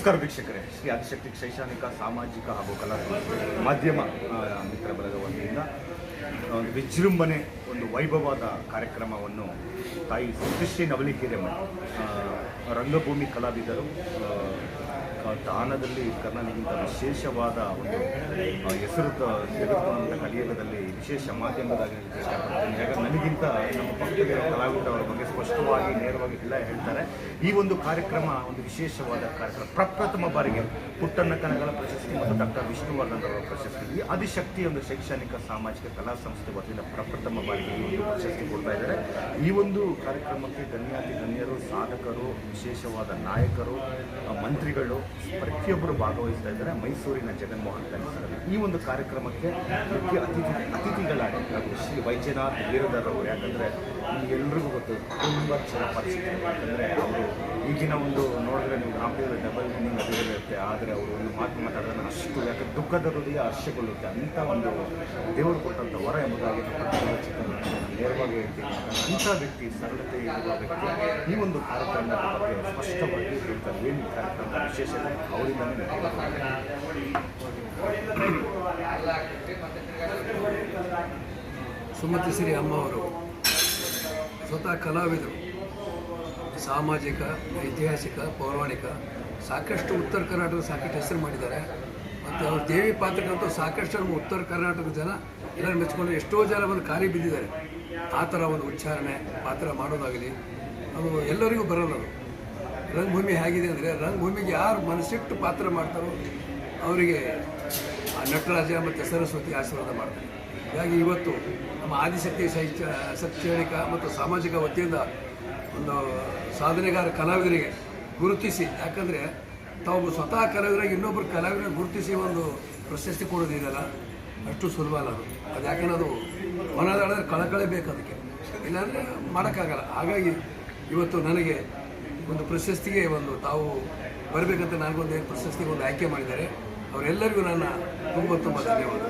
ನಮಸ್ಕಾರ ವೀಕ್ಷಕರೇ. ಶ್ರೀ ಆದಿಶಕ್ತಿ ಶೈಕ್ಷಣಿಕ, ಸಾಮಾಜಿಕ ಹಾಗೂ ಕಲಾ ಮಾಧ್ಯಮ ಮಿತ್ರ ಬಳಗ ವತಿಯಿಂದ ಒಂದು ವಿಜೃಂಭಣೆ, ಒಂದು ವೈಭವದ ಕಾರ್ಯಕ್ರಮವನ್ನು ತಾಯಿ ಸುಶ್ರೀ ನವಲಿಕೆರೆ ಮಾಡಿ ರಂಗಭೂಮಿ ಕಲಾವಿದರು ದಾನದಲ್ಲಿ ಕರ್ನಾಟಕಕ್ಕಿಂತ ವಿಶೇಷವಾದ ಒಂದು ಹೆಸರು ಕಲಿಯುಗದಲ್ಲಿ ವಿಶೇಷ ಮಾಧ್ಯಮದಾಗಿ ಇಷ್ಟಪಡ್ತೀನಿ ಯಾಕಂದ್ರೆ ನನಗಿಂತ ನಮ್ಮ ಪಕ್ಷದ ಕಲಾವಿದ ಅವರ ಬಗ್ಗೆ ಸ್ಪಷ್ಟವಾಗಿ, ನೇರವಾಗಿ ಎಲ್ಲ ಹೇಳ್ತಾರೆ. ಈ ಒಂದು ಕಾರ್ಯಕ್ರಮ ಒಂದು ವಿಶೇಷವಾದ ಕಾರ್ಯಕ್ರಮ. ಪ್ರಪ್ರಥಮ ಬಾರಿಗೆ ಪುಟ್ಟಣ್ಣ ಕನಗಳ ಪ್ರಶಸ್ತಿ ಮತ್ತು ಡಾಕ್ಟರ್ ವಿಷ್ಣುವರ್ಧನ್ ಅವರ ಪ್ರಶಸ್ತಿ. ಈ ಆದಿಶಕ್ತಿ ಒಂದು ಶೈಕ್ಷಣಿಕ, ಸಾಮಾಜಿಕ ಕಲಾ ಸಂಸ್ಥೆ ವತಿಯಿಂದ ಪ್ರಪ್ರಥಮ ಬಾರಿಗೆ ಈ ಒಂದು ಪ್ರಶಸ್ತಿ ಕೊಡ್ತಾ ಇದ್ದಾರೆ. ಈ ಒಂದು ಕಾರ್ಯಕ್ರಮಕ್ಕೆ ಗಣ್ಯಾತಿ ಗಣ್ಯರು, ಸಾಧಕರು, ವಿಶೇಷವಾದ ನಾಯಕರು, ಮಂತ್ರಿಗಳು ಪ್ರತಿಯೊಬ್ಬರು ಭಾಗವಹಿಸ್ತಾ ಇದ್ದಾರೆ. ಮೈಸೂರಿನ ಜಗನ್ಮೋಹನ್ ಈ ಒಂದು ಕಾರ್ಯಕ್ರಮಕ್ಕೆ ಮುಖ್ಯ ಅತಿಥಿ ಅತಿಥಿಗಳಾಗಿ ಹಾಗೂ ಶ್ರೀ ವೈದ್ಯನಾಥ್ ವೀರಧರ್ ಅವರು ಯಾಕಂದರೆ ಎಲ್ರಿಗೂ ಗೊತ್ತು ತುಂಬ ಚೆನ್ನಾಗಿ ಪರಿಸ್ಥಿತಿ ಯಾಕಂದರೆ ಅವರು ಈಗಿನ ಒಂದು ನೋಡಿದ್ರೆ ನೀವು ಕಾಂಪಿಟರ್ ಡಬಲ್ ಮೀನಿಂಗ್ ಅದು ಇರುತ್ತೆ, ಆದರೆ ಅವರು ಒಂದು ಮಾತು ಮಾತಾಡೋದನ್ನು ಅಷ್ಟು ಯಾಕೆ ದುಃಖದ ಹೃದಯ ಹರ್ಷಗೊಳ್ಳುತ್ತೆ ಅಂಥ ಒಂದು ದೇವರು ಕೊಟ್ಟಂಥ ವರ ಎಂಬುದಾಗಿ ನೇರವಾಗಿ ಹೇಳ್ತೀನಿ ಅಂಥ ವ್ಯಕ್ತಿ, ಸರಳತೆ ಇರುವ ವ್ಯಕ್ತಿ, ಈ ಒಂದು ಕಾರ್ಯಕ್ರಮದ ಬಗ್ಗೆ ಸ್ಪಷ್ಟವಾಗಿ ಹೇಳ್ತಾರೆ ಏನು ಕಾರ್ಯಕ್ರಮದ ವಿಶೇಷತೆ ಅವರಿಂದಲೇ ನಡೆಯುತ್ತೆ. ಸುಮತಿ ಸಿರಿ ಅಮ್ಮವರು, ಸ್ವತಃ ಕಲಾವಿದರು, ಸಾಮಾಜಿಕ, ಐತಿಹಾಸಿಕ, ಪೌರಾಣಿಕ, ಸಾಕಷ್ಟು ಉತ್ತರ ಕರ್ನಾಟಕದ ಸಾಕಷ್ಟು ಹೆಸರು ಮಾಡಿದ್ದಾರೆ. ಮತ್ತು ಅವ್ರ ದೇವಿ ಪಾತ್ರಕ್ಕಂತೂ ಸಾಕಷ್ಟು ನಮ್ಮ ಉತ್ತರ ಕರ್ನಾಟಕದ ಜನ ಎಲ್ಲರೂ ಮೆಚ್ಕೊಂಡು ಎಷ್ಟೋ ಜನ ಬಂದು ಖಾಲಿ ಬಿದ್ದಿದ್ದಾರೆ. ಆ ಥರ ಒಂದು ಉಚ್ಚಾರಣೆ ಪಾತ್ರ ಮಾಡೋದಾಗಲಿ, ಅದು ಎಲ್ಲರಿಗೂ ಬರಲ್ಲ ಅದು. ರಂಗಭೂಮಿ ಹೇಗಿದೆ ಅಂದರೆ ರಂಗಭೂಮಿಗೆ ಯಾರು ಮನಸ್ಸಿಟ್ಟು ಪಾತ್ರ ಮಾಡ್ತಾರೋ, ಅವರಿಗೆ ನಟರಾಜ ಮತ್ತು ಸರಸ್ವತಿ ಆಶೀರ್ವಾದ ಮಾಡ್ತಾರೆ. ಹೀಗಾಗಿ ಇವತ್ತು ನಮ್ಮ ಆದಿಶಕ್ತಿ ಶೈಕ್ಷ, ಶೈಕ್ಷಣಿಕ ಮತ್ತು ಸಾಮಾಜಿಕ ವತಿಯಿಂದ ಒಂದು ಸಾಧನೆಗಾರ ಕಲಾವಿದರಿಗೆ ಗುರುತಿಸಿ, ಯಾಕಂದರೆ ತಾವು ಸ್ವತಃ ಕಲಾವಿದರಾಗಿ ಇನ್ನೊಬ್ಬರು ಕಲಾವಿದರಿಗೆ ಗುರುತಿಸಿ ಒಂದು ಪ್ರಶಸ್ತಿ ಕೊಡೋದಿದೆಯಲ್ಲ ಅಷ್ಟು ಸುಲಭ ಅಲ್ಲ ಅದು. ಅದು ಯಾಕಂದ್ರೆ ಅದು ಮನದಾಡಿದ್ರೆ ಕಳಕಳೆ ಬೇಕು ಅದಕ್ಕೆ. ಇಲ್ಲಾಂದರೆ ಮಾಡೋಕ್ಕಾಗಲ್ಲ. ಹಾಗಾಗಿ ಇವತ್ತು ನನಗೆ ಒಂದು ಪ್ರಶಸ್ತಿಗೆ ಒಂದು ತಾವು ಬರಬೇಕಂತ ನನಗೊಂದು ಪ್ರಶಸ್ತಿಗೆ ಒಂದು ಆಯ್ಕೆ ಮಾಡಿದ್ದಾರೆ. ಅವರೆಲ್ಲರಿಗೂ ನನ್ನ ತುಂಬ ತುಂಬ ಧನ್ಯವಾದ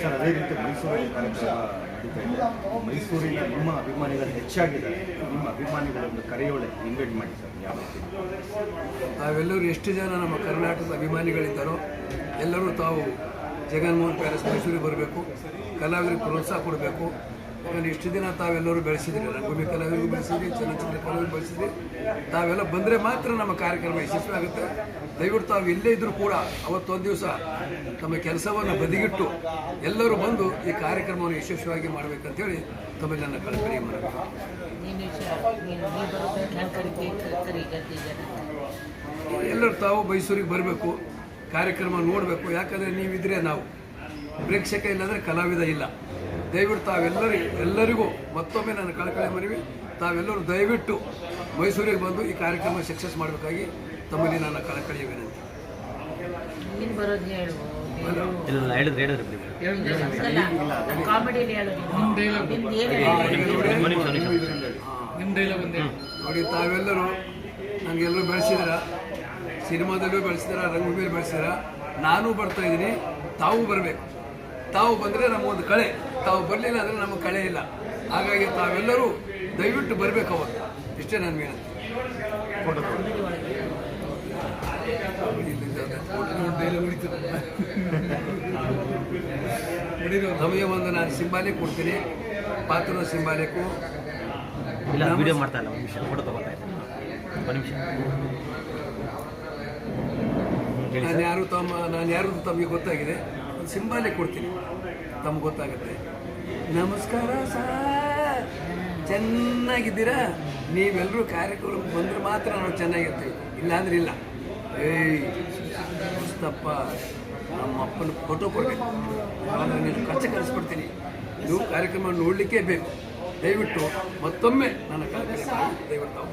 ಸರ್, ಅದೇ ರೀತಿ ಮೈಸೂರಲ್ಲಿ ಕಾರ್ಯಕ್ರಮ ಮೈಸೂರಿನ ನಿಮ್ಮ ಅಭಿಮಾನಿಗಳು ಹೆಚ್ಚಾಗಿದ್ದಾರೆ. ನಿಮ್ಮ ಅಭಿಮಾನಿಗಳನ್ನು ಕರೆಯೋಳೆ ಇನ್ವೈಟ್ ಮಾಡಿ ಸರ್, ಯಾವ ತಾವೆಲ್ಲರೂ ಎಷ್ಟು ಜನ ನಮ್ಮ ಕರ್ನಾಟಕದ ಅಭಿಮಾನಿಗಳಿದ್ದಾರೋ, ಎಲ್ಲರೂ ತಾವು ಜಗನ್ಮೋಹನ್ ಪ್ಯಾಲೇಸ್ ಮೈಸೂರಿಗೆ ಬರಬೇಕು, ಕಲಾವಿದರಿಗೆ ಪ್ರೋತ್ಸಾಹ ಕೊಡಬೇಕು ಯಾಕಂದರೆ ಇಷ್ಟು ದಿನ ತಾವೆಲ್ಲರೂ ಬೆಳೆಸಿದ್ರಿ ರಂಗಭೂಮಿ ಕಲಾವಿದರಿಗೂ ಬೆಳೆಸಿದ್ರಿ, ಚಲನಚಿತ್ರ ಕಲಾವಿದರು ಬೆಳೆಸಿದ್ರಿ. ತಾವೆಲ್ಲ ಬಂದರೆ ಮಾತ್ರ ನಮ್ಮ ಕಾರ್ಯಕ್ರಮ ಯಶಸ್ವಿ ಆಗುತ್ತೆ. ದಯವಿಟ್ಟು ತಾವು ಎಲ್ಲೇ ಇದ್ದರೂ ಕೂಡ ಅವತ್ತೊಂದು ದಿವಸ ತಮ್ಮ ಕೆಲಸವನ್ನು ಬದಿಗಿಟ್ಟು ಎಲ್ಲರೂ ಬಂದು ಈ ಕಾರ್ಯಕ್ರಮವನ್ನು ಯಶಸ್ವಿಯಾಗಿ ಮಾಡಬೇಕಂತೇಳಿ ತಮ್ಮಲ್ಲಿ ನನ್ನ ಕಳಕಳಿ ಮಾಡಬೇಕು ಎಲ್ಲರೂ ತಾವು ಮೈಸೂರಿಗೆ ಬರಬೇಕು, ಕಾರ್ಯಕ್ರಮ ನೋಡಬೇಕು. ಯಾಕಂದರೆ ನೀವಿದ್ರೆ ನಾವು ಪ್ರೇಕ್ಷಕ ಇಲ್ಲಾಂದರೆ ಕಲಾವಿದ ಇಲ್ಲ. ದಯವಿಟ್ಟು ತಾವೆಲ್ಲರಿಗೂ ಎಲ್ಲರಿಗೂ ಮತ್ತೊಮ್ಮೆ ನಾನು ಕಳಕಳಿ ಮನವಿ. ತಾವೆಲ್ಲರೂ ದಯವಿಟ್ಟು ಮೈಸೂರಿಗೆ ಬಂದು ಈ ಕಾರ್ಯಕ್ರಮ ಸಕ್ಸಸ್ ಮಾಡಬೇಕಾಗಿ ತಮ್ಮಲ್ಲಿ ನನ್ನ ಕಳಕಳಿಯ ವಿನಂತಿ. ನೋಡಿ ತಾವೆಲ್ಲರೂ ನನಗೆಲ್ಲರೂ ಬೆಳೆಸಿದಾರ ಸಿನಿಮಾದಲ್ಲೂ ಬೆಳೆಸಿದಾರ ರಂಗಭೂಮಿಯಲ್ಲಿ ಬೆಳೆಸಿದಾರ ನಾನು ಬರ್ತಾ ಇದ್ದೀನಿ. ತಾವು ಬರಬೇಕು. ತಾವು ಬಂದರೆ ಒಂದು ಕಳೆ. ತಾವು ಬರಲಿಲ್ಲ ಅಂದರೆ ನಮಗೆ ಕಳೆ ಇಲ್ಲ. ಹಾಗಾಗಿ ತಾವೆಲ್ಲರೂ ದಯವಿಟ್ಟು ಬರಬೇಕು ಅವತ್ತು ಇಷ್ಟೇ ನನ್ನ ಸಮಯ ಒಂದು ನಾನು ಸಿಂಬಾಲೆ ಕೊಡ್ತೀನಿ. ಪಾತ್ರದ ಸಿಂಬಾಲಿಕ್ಕು ಇಲ್ಲ ವಿಡಿಯೋ ಮಾಡ್ತಾ ಇಲ್ಲ. ಒಂದು ನಿಮಿಷ ಫೋಟೋ ತಗೋತಾ ಇದ್ದೀನಿ. ಒಂದು ನಿಮಿಷ. ನಾನು ಯಾರು ತಮ್ಮ ನಾನು ಯಾರು ತಮಗೆ ಗೊತ್ತಾಗಿದೆ. ಒಂದು ಕೊಡ್ತೀನಿ. ತಮ್ಗೆ ಗೊತ್ತಾಗುತ್ತೆ. ನಮಸ್ಕಾರ ಸರ್. ಚೆನ್ನಾಗಿದ್ದೀರಾ? ನೀವೆಲ್ಲರೂ ಕಾರ್ಯಕ್ರಮಕ್ಕೆ ಬಂದರೆ ಮಾತ್ರ ನಾವು ಚೆನ್ನಾಗಿರ್ತೀವಿ. ಇಲ್ಲಾಂದ್ರೆ ಇಲ್ಲ. ಏಯ್ ಮುಸ್ತಪ್ಪ ನಮ್ಮ ಅಪ್ಪನ ಫೋಟೋ ಕೊಡಬೇಕು. ನಾನು ನೀನು ಖರ್ಚು ಕಳಿಸ್ಕೊಡ್ತೀನಿ. ನೀವು ಕಾರ್ಯಕ್ರಮ ನೋಡಲಿಕ್ಕೆ ಬೇಕು. ದಯವಿಟ್ಟು ಮತ್ತೊಮ್ಮೆ ನನ್ನ ಕಾರ್ಯಕ್ರಮ ದಯವಿಟ್ಟು.